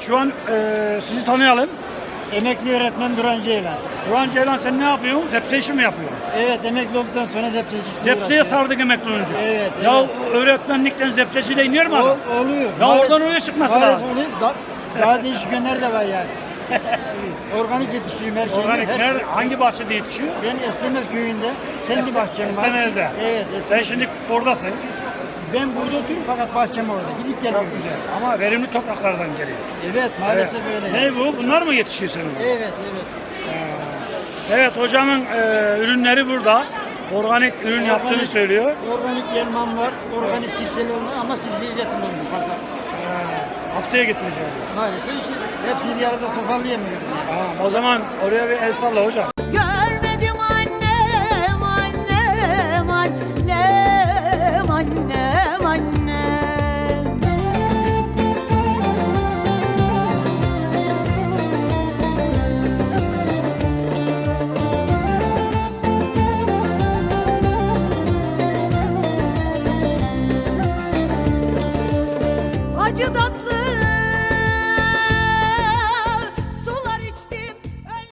şu an e, sizi tanıyalım. Emekli öğretmen Duran Ceylan. Duran Ceylan sen ne yapıyorsun? Zepse işi mi yapıyorsun? Evet emekli olduktan sonra zepseci. Zepseye sardık emekli olunca. Evet, Ya evet. öğretmenlikten zepseciliğe iner mi adam? O, oluyor. Ya oradan oraya çıkması maalesef lazım. oluyor. Da, daha değişik yönler de var yani. Organik yetiştiriyorum her şeyi. Organik Her- nerede? Hangi bahçede yetişiyor? Ben Estemez köyünde kendi bahçem var. Estemez'de. Evet. Sen Estemez. şimdi oradasın. Ben burada oturuyorum fakat bahçem orada. Gidip geliyorum. Çok güzel. Ama verimli topraklardan geliyor. Evet maalesef öyle. Ne bu? Bunlar mı yetişiyor senin? Evet evet. Evet hocamın e, ürünleri burada. Organik ürün yaptığını Organik- söylüyor. Organik elmam var. Organik sirkeli olma ama sirkeyi getirmedim pazar. Haftaya getireceğim. Maalesef ki hepsini bir arada toparlayamıyorum. Tamam o zaman oraya bir el salla hocam. Görmedim acı tatlı.